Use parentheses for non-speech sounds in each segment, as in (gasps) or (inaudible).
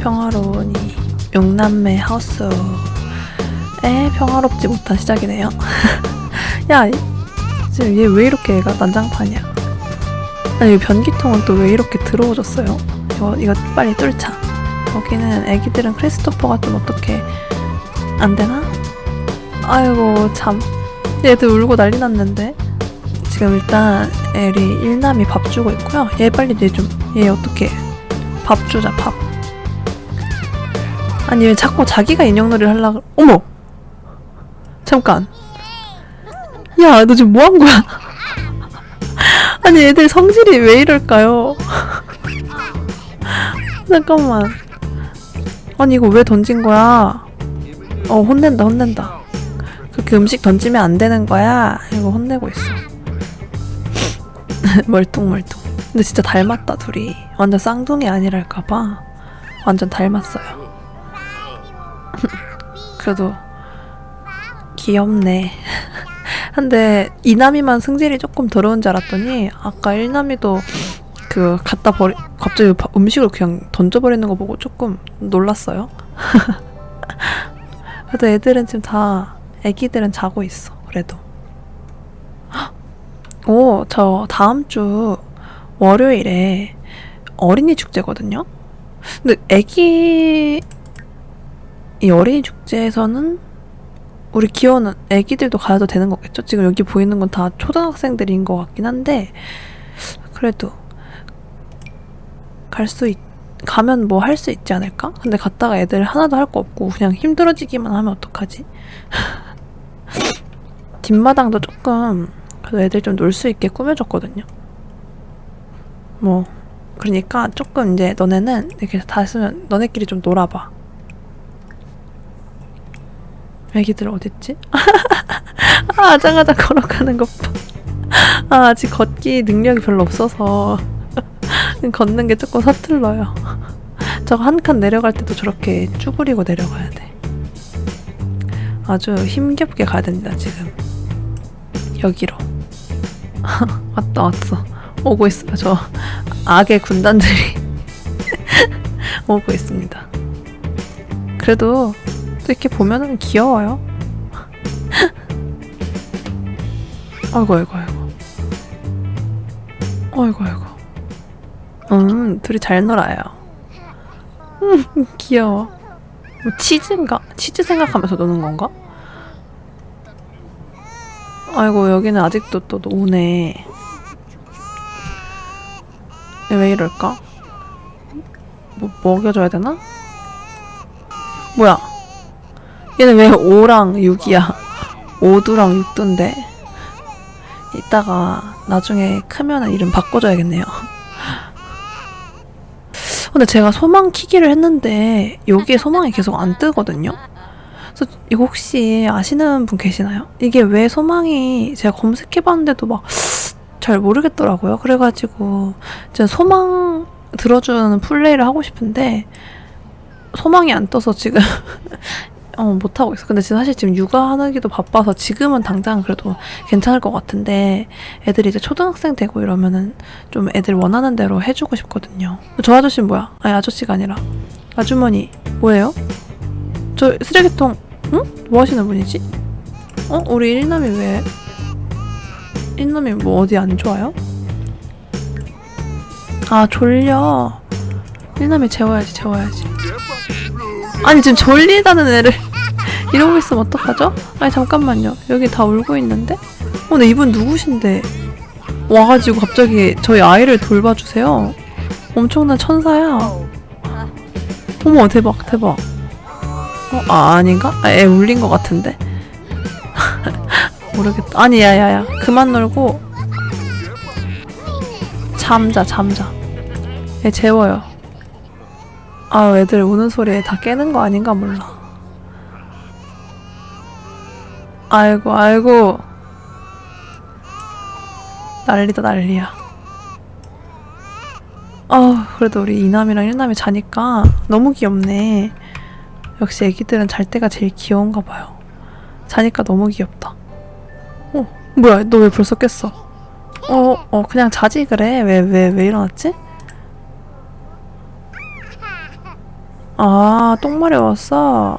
평화로우니 용남매 하우스에 평화롭지 못한 시작이네요. (laughs) 야, 이- 지금 얘 왜 이렇게 애가 난장판이야? 아니, 이 변기통은 또 왜 이렇게 들어오졌어요? 이거, 이거 빨리 뚫자. 여기는 애기들은 크리스토퍼가 좀 어떻게 안 되나? 아이고, 참. 얘들 울고 난리 났는데. 지금 일단 애리 일남이 밥 주고 있고요. 얘 빨리 얘 좀, 얘 어떻게 밥 주자, 밥. 아니, 왜 자꾸 자기가 인형놀이를 하려고, 어머! 잠깐. 야, 너 지금 뭐 한 거야? (laughs) 아니, 애들 성질이 왜 이럴까요? (laughs) 잠깐만. 아니, 이거 왜 던진 거야? 어, 혼낸다, 혼낸다. 그렇게 음식 던지면 안 되는 거야. 이거 혼내고 있어. (laughs) 멀뚱멀뚱. 근데 진짜 닮았다, 둘이. 완전 쌍둥이 아니랄까봐. 완전 닮았어요. (laughs) 그래도 귀엽네. (laughs) 근데 이남이만 승질이 조금 더러운 줄 알았더니 아까 일남이도 그 갖다 버리 갑자기 바- 음식을 그냥 던져버리는 거 보고 조금 놀랐어요. (laughs) 그래도 애들은 지금 다 애기들은 자고 있어. 그래도. (gasps) 오, 저 다음 주 월요일에 어린이 축제거든요. 근데 애기 이 어린이 축제에서는 우리 귀여운 애기들도 가도 되는 거겠죠? 지금 여기 보이는 건 다 초등학생들인 것 같긴 한데 그래도 갈 수 있, 가면 뭐 할 수 있지 않을까? 근데 갔다가 애들 하나도 할 거 없고 그냥 힘들어지기만 하면 어떡하지? (laughs) 뒷마당도 조금 그래도 애들 좀 놀 수 있게 꾸며줬거든요. 뭐 그러니까 조금 이제 너네는 이렇게 다 쓰면 너네끼리 좀 놀아봐. 애기들 어딨지? (laughs) 아, 아장아장 걸어가는 것 봐. 아, 아직 걷기 능력이 별로 없어서 (laughs) 걷는 게 조금 서툴러요. 저거 한 칸 내려갈 때도 저렇게 쭈그리고 내려가야 돼. 아주 힘겹게 가야 됩니다, 지금. 여기로. (laughs) 왔다, 왔어. 오고 있어요, 저 악의 군단들이. 오고 있습니다. 그래도 또 이렇게 보면은 귀여워요. 아이고 아이고 아이고. 아이고 아이고. 음 둘이 잘 놀아요. 음 (laughs) 귀여워. 뭐 치즈인가? 치즈 생각하면서 노는 건가? 아이고 여기는 아직도 또 오네. 왜 이럴까? 뭐 먹여줘야 되나? 뭐야? 얘는 왜 5랑 6이야? 5두랑 6두인데. 이따가 나중에 크면은 이름 바꿔줘야겠네요. 근데 제가 소망 키기를 했는데 여기에 소망이 계속 안 뜨거든요. 그래서 이거 혹시 아시는 분 계시나요? 이게 왜 소망이 제가 검색해봤는데도 막 잘 모르겠더라고요. 그래가지고 제가 소망 들어주는 플레이를 하고 싶은데 소망이 안 떠서 지금 (laughs) 어, 못하고 있어. 근데 지금 사실 지금 육아하기도 바빠서 지금은 당장 그래도 괜찮을 것 같은데 애들이 이제 초등학생 되고 이러면은 좀 애들 원하는 대로 해주고 싶거든요. 저 아저씨는 뭐야? 아니 아저씨가 아니라 아주머니 뭐예요? 저 쓰레기통 응? 뭐 하시는 분이지? 어? 우리 일남이 왜? 일남이 뭐 어디 안 좋아요? 아 졸려. 일남이 재워야지 재워야지. 아니 지금 졸리다는 애를 이러고 있으면 어떡하죠? 아니 잠깐만요. 여기 다 울고 있는데? 어 근데 이분 누구신데? 와가지고 갑자기 저희 아이를 돌봐주세요. 엄청난 천사야. 어머 대박 대박. 어, 아 아닌가? 아, 애 울린 것 같은데? (laughs) 모르겠다. 아니 야야야. 그만 놀고. 잠자 잠자. 얘 재워요. 아, 애들 우는 소리에 다 깨는 거 아닌가 몰라. 아이고, 아이고. 난리다, 난리야. 아, 그래도 우리 이남이랑 일남이 자니까 너무 귀엽네. 역시 애기들은 잘 때가 제일 귀여운가 봐요. 자니까 너무 귀엽다. 어, 뭐야, 너 왜 벌써 깼어? 어, 어, 그냥 자지 그래. 왜, 왜, 왜 일어났지? 아, 똥 마려웠어.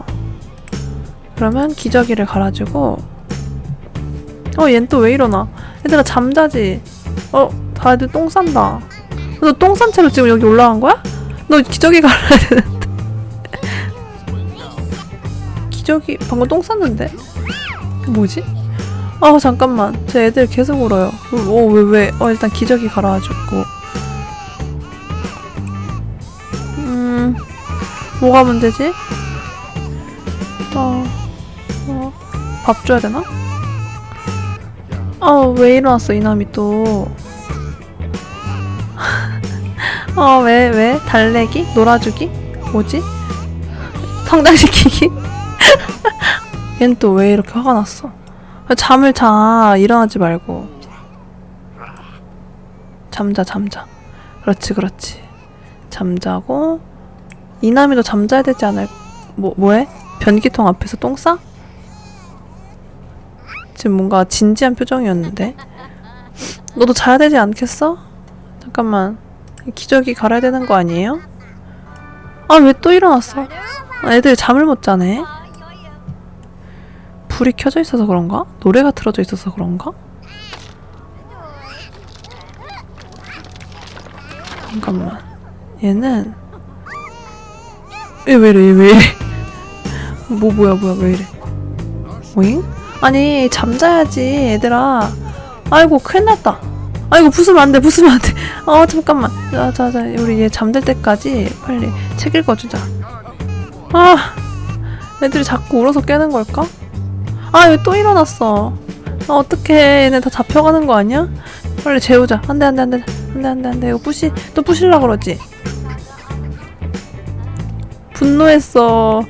그러면 기저귀를 갈아주고. 어, 얜 또왜 일어나? 얘들아, 잠자지? 어, 다들 똥 싼다. 너 똥 싼 채로 지금 여기 올라간 거야? 너 기저귀 갈아야 되는데. (laughs) 기저귀, 방금 똥 쌌는데? 뭐지? 아, 잠깐만. 제 애들 계속 울어요. 어, 왜, 왜? 어, 일단 기저귀 갈아주고. 음, 뭐가 문제지? 어, 어, 밥 줘야 되나? 아, 왜 일어났어, 이남이 또. 어, (laughs) 왜, 왜? 달래기? 놀아주기? 뭐지? 성장시키기? (laughs) 얜 또 왜 이렇게 화가 났어? 잠을 자. 일어나지 말고. 잠자, 잠자. 그렇지, 그렇지. 잠자고. 이남이도 잠자야 되지 않을, 뭐, 뭐해? 변기통 앞에서 똥 싸? 지금 뭔가 진지한 표정이었는데. 너도 자야 되지 않겠어? 잠깐만. 기저귀 갈아야 되는 거 아니에요? 아, 왜 또 일어났어? 아, 애들 잠을 못 자네. 불이 켜져 있어서 그런가? 노래가 틀어져 있어서 그런가? 잠깐만. 얘는 얘 왜 이래? 얘왜 이래? 뭐 뭐야 뭐야 왜 이래? 오잉? 아니 잠자야지 얘들아. 아이고 큰일 났다. 아이고 부수면 안 돼. 부수면 안 돼. (laughs) 어 잠깐만. 자자자 우리 얘 잠들 때까지 빨리 책 읽어주자. 아 애들이 자꾸 울어서 깨는 걸까? 아, 왜또 일어났어? 아, 어떡해. 얘네 다 잡혀가는 거 아니야? 빨리 재우자. 안 돼, 안 돼, 안 돼. 안 돼, 안 돼, 안 돼. 이거 부시, 또 부실라 그러지? 분노했어.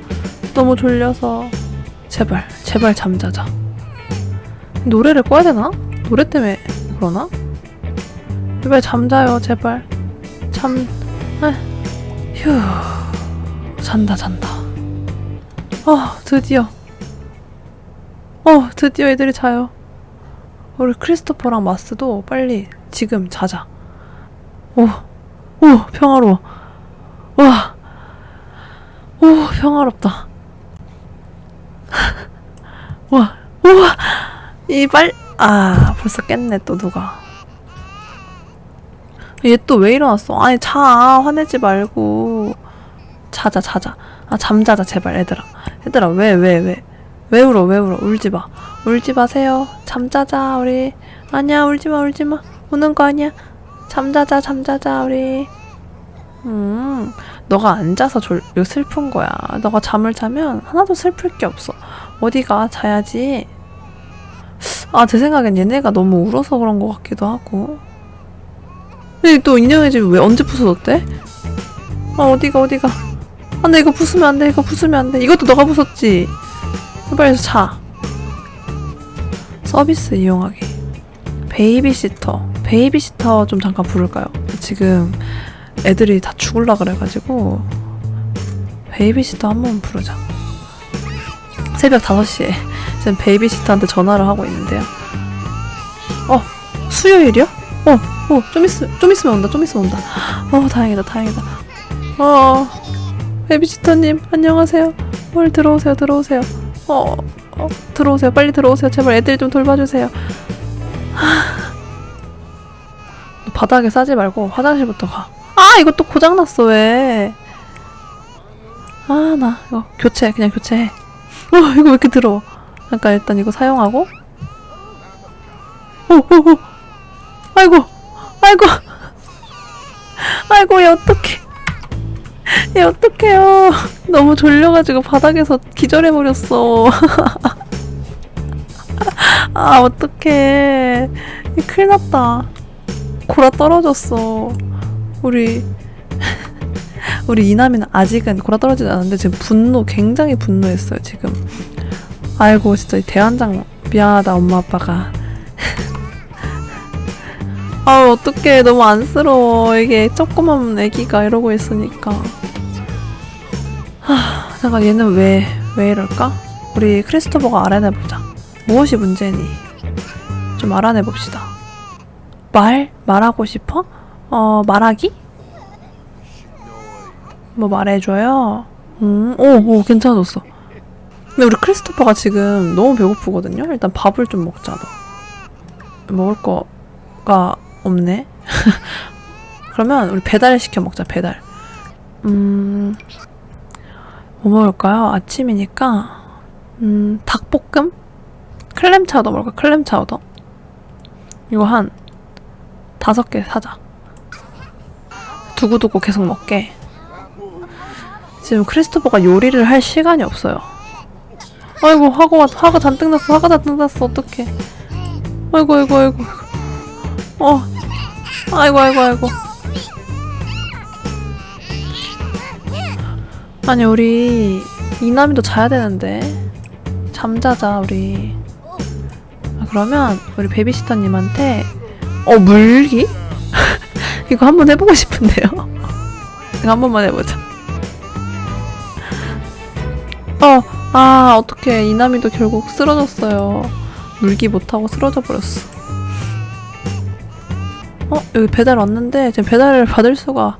너무 졸려서. 제발, 제발 잠자자. 노래를 꺼야 되나? 노래 때문에 그러나? 제발 잠자요, 제발. 잠, 아, 휴. 잔다, 잔다. 아, 드디어. 어, 드디어 애들이 자요. 우리 크리스토퍼랑 마스도 빨리 지금 자자. 오, 오, 평화로워. 와, 오, 평화롭다. (laughs) 와, 우와, 이 빨, 아, 벌써 깼네, 또 누가. 얘 또 왜 일어났어? 아니, 자, 화내지 말고. 자자, 자자. 아, 잠자자, 제발, 얘들아. 얘들아, 왜, 왜, 왜. 왜 울어 왜 울어 울지 마 울지 마세요 잠자자 우리 아니야 울지 마 울지 마 우는 거 아니야 잠자자 잠자자 우리 음 너가 앉아서 졸 슬픈 거야 너가 잠을 자면 하나도 슬플 게 없어 어디가 자야지 아 제 생각엔 얘네가 너무 울어서 그런 것 같기도 하고 근데 또 인형의 집 왜 언제 부서졌대? 아 어디가 어디가 안 돼 이거 부수면 안 돼 이거 부수면 안 돼 이것도 너가 부쉈지 빨리 자. 서비스 이용하기. 베이비시터. 베이비시터 좀 잠깐 부를까요? 지금 애들이 다 죽을라 그래가지고 베이비시터 한 번 부르자. 새벽 5시에 지금 베이비시터한테 전화를 하고 있는데요. 어, 수요일이요? 어, 어, 좀 있으, 좀 있으면 온다, 좀 있으면 온다. 어, 다행이다, 다행이다. 어, 베이비시터님, 안녕하세요. 뭘 들어오세요, 들어오세요. 어, 어, 들어오세요. 빨리 들어오세요. 제발 애들 좀 돌봐주세요. 하... 바닥에 싸지 말고 화장실부터 가. 아, 또 고장났어, 왜. 아, 나 이거 교체, 그냥 교체해. 어, 이거 왜 이렇게 더러워. 잠깐 일단 이거 사용하고. 오, 오, 오. 아이고, 아이고. 아이고, 얘 어떡해. 얘 어떡해요. 너무 졸려가지고 바닥에서 기절해버렸어. (laughs) 아, 어떡해. 이 큰일 났다. 골아 떨어졌어. 우리, 우리 이남이는 아직은 골아 떨어지지 않았는데 지금 분노, 굉장히 분노했어요, 지금. 아이고, 진짜 이 대환장 미안하다, 엄마, 아빠가. (laughs) 아, 어떡해. 너무 안쓰러워. 이게 조그만 애기가 이러고 있으니까. 하, 잠깐 얘는 왜, 왜 이럴까? 우리 크리스토버가 알아내보자. 무엇이 문제니? 좀 알아내봅시다. 말? 말하고 싶어? 어, 말하기? 뭐 말해줘요? 음, 오, 오, 괜찮아졌어. 근데 우리 크리스토퍼가 지금 너무 배고프거든요? 일단 밥을 좀 먹자, 너. 먹을 거가 없네? (laughs) 그러면 우리 배달 시켜 먹자, 배달. 음, 뭐 먹을까요? 아침이니까, 음, 닭볶음? 클램 차우더 먹을까? 클램 차우더? 이거 한 다섯 개 사자. 두고두고 계속 먹게. 지금 크리스토퍼가 요리를 할 시간이 없어요. 아이고 화가 화가 잔뜩 났어. 화가 잔뜩 났어. 어떡해. 아이고 아이고 아이고. 어. 아이고 아이고 아이고. 아니 우리 이남이도 자야 되는데 잠자자 우리. 아, 그러면 우리 베비시터님한테 어 물기? (laughs) 이거 한번 해보고 싶은데요. (laughs) 이거 한 번만 해보자. 어, 아, 어떡해. 이남이도 결국 쓰러졌어요. 물기 못하고 쓰러져 버렸어. 어, 여기 배달 왔는데, 지금 배달을 받을 수가.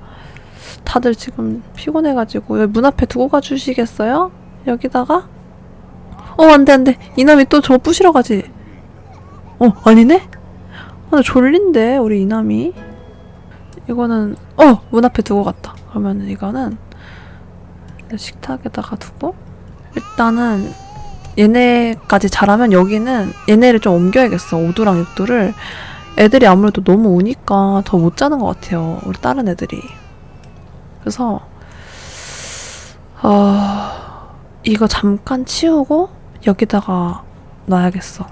다들 지금 피곤해가지고, 여기 문 앞에 두고 가주시겠어요? 여기다가? 어, 안 돼, 안 돼. 이남이 또저 부시러 가지. 어, 아니네? 아, 나 졸린데, 우리 이남이. 이거는, 어! 문 앞에 두고 갔다. 그러면 이거는 식탁에다가 두고, 일단은 얘네까지 자라면 여기는 얘네를 좀 옮겨야겠어. 5두랑 6두를. 애들이 아무래도 너무 우니까 더 못 자는 것 같아요. 우리 다른 애들이. 그래서 어, 이거 잠깐 치우고 여기다가 놔야겠어.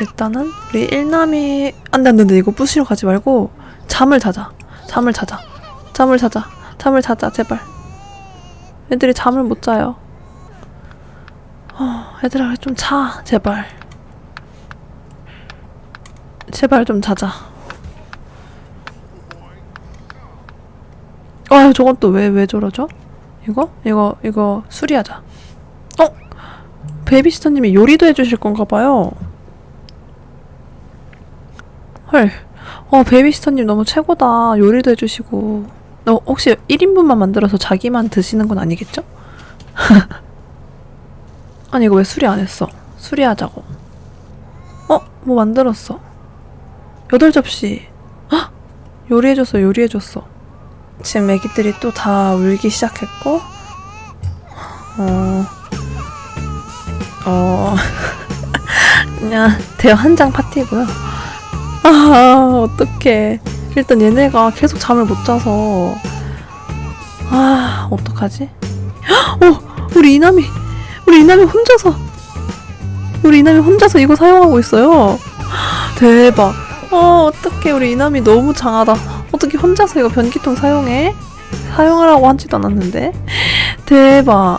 일단은 우리 일남이 안 돼 안 돼 안 돼 이거 부시러 가지 말고 잠을 자자. 잠을 자자. 잠을 자자. 잠을 자자 제발. 애들이 잠을 못 자요. 어, 얘들아 좀 자, 제발. 제발 좀 자자. 아, 저건 또 왜 왜 저러죠? 이거? 이거 이거 수리하자. 어? 베이비시터님이 요리도 해주실 건가 봐요. 헐. 어, 베이비시터님 너무 최고다. 요리도 해주시고. 너 혹시 1인분만 만들어서 자기만 드시는 건 아니겠죠? (laughs) 아니 이거 왜 수리 안 했어? 수리하자고. 어? 뭐 만들었어. 여덟 접시. 헉! 요리해줬어 요리해줬어. 지금 애기들이 또 다 울기 시작했고 어... 어... (laughs) 그냥 대화 한장 파티고요. 아 어떡해. 일단 얘네가 계속 잠을 못 자서 아 어떡하지? 어 우리 이남이 우리 이남이 혼자서 우리 이남이 혼자서 이거 사용하고 있어요. 대박. 어 어떡해 우리 이남이 너무 장하다. 어떻게 혼자서 이거 변기통 사용해? 사용하라고 하지도 않았는데 대박.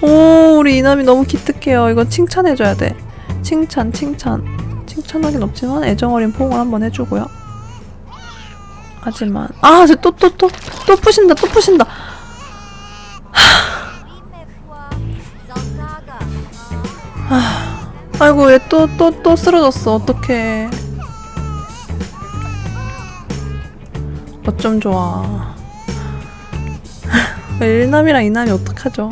오 우리 이남이 너무 기특해요. 이거 칭찬해줘야 돼. 칭찬 칭찬. 칭찬하긴 없지만 애정어린 포옹을 한번 해주고요. 하지만 아또또 또 또 또 푸신다 또 푸신다. 아이고 왜또또 또 쓰러졌어. 어떡해. 어쩜 좋아. (laughs) 일남이랑 이남이 어떡하죠?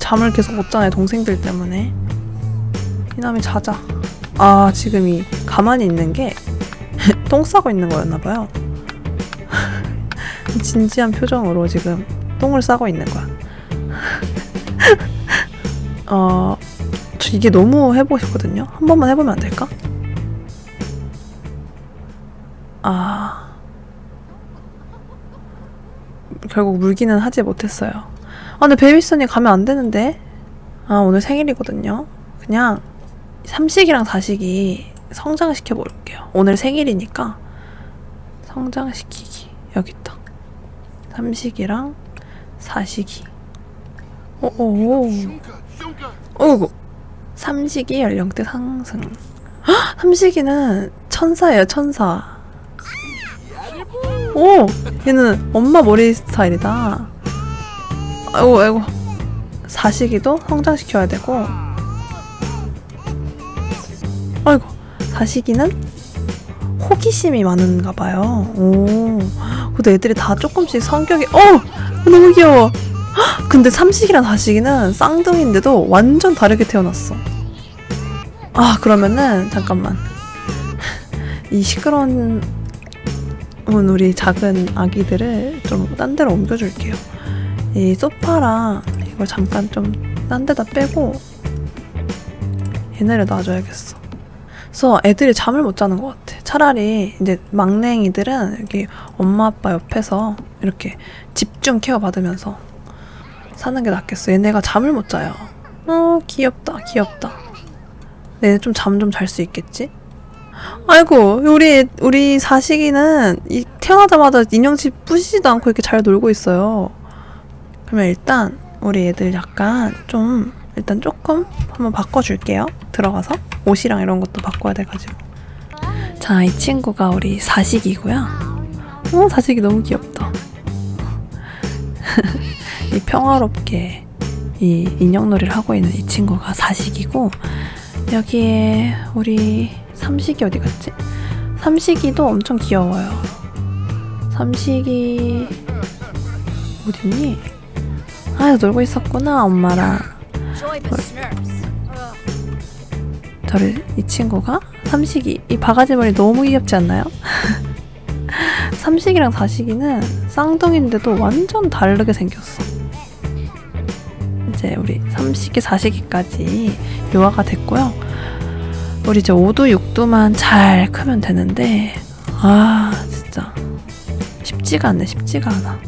잠을 계속 못 자네 동생들 때문에. 이남이 자자. 아 지금 이 가만히 있는 게 (laughs) 똥 싸고 있는 거였나봐요. (laughs) 진지한 표정으로 지금 똥을 싸고 있는 거야. 어, 저 이게 너무 해보고 싶거든요. 한 번만 해보면 안 될까? 아. 결국 물기는 하지 못했어요. 아, 근데 베이비슨이 가면 안 되는데? 아, 오늘 생일이거든요. 그냥 삼식이랑 사식이 성장시켜 볼게요. 오늘 생일이니까 성장시키기. 여기 있다. 삼식이랑 사식이. 오오. 어이구. 삼식이 연령대 상승. 헉! 삼식이는 천사예요, 천사. 오! 얘는 엄마 머리 스타일이다. 아이고, 아이고. 사식이도 성장시켜야 되고. 아이고, 사식이는 호기심이 많은가 봐요. 오. 근데 애들이 다 조금씩 성격이 어 너무 귀여워. 헉, (gasps) 근데 삼식이랑 다식이는 쌍둥이인데도 완전 다르게 태어났어. 아 그러면은 잠깐만 (laughs) 이 시끄러운 우리 작은 아기들을 좀 딴 데로 옮겨줄게요. 이 소파랑 이걸 잠깐 좀 딴 데다 빼고 얘네를 놔줘야겠어. 그래서 애들이 잠을 못 자는 것 같아. 차라리 이제 막냉이들은 여기 엄마 아빠 옆에서 이렇게 집중 케어 받으면서 사는 게 낫겠어. 얘네가 잠을 못 자요. 어 귀엽다 귀엽다. 얘네 좀 잠 좀 잘 수 있겠지? 아이고 우리 우리 사식이는 이 태어나자마자 인형집 부시지도 않고 이렇게 잘 놀고 있어요. 그러면 일단 우리 애들 약간 좀 일단 조금 한번 바꿔줄게요. 들어가서 옷이랑 이런 것도 바꿔야 돼가지고. 자, 이 친구가 우리 사식이고요. 어, 사식이 너무 귀엽다. (laughs) 이 평화롭게 이 인형놀이를 하고 있는 이 친구가 사식이고 여기에 우리 삼식이 어디 갔지? 삼식이도 엄청 귀여워요. 삼식이 어딨니? 아, 놀고 있었구나, 엄마랑. 저를 이 친구가 삼식이 이 바가지 머리 너무 귀엽지 않나요? (laughs) 삼식이랑 사식이는 쌍둥이인데도 완전 다르게 생겼어. 이제 우리 삼식이 사식이까지 요화가 됐고요. 우리 이제 5두 6두만 잘 크면 되는데 아 진짜 쉽지가 않네 쉽지가 않아.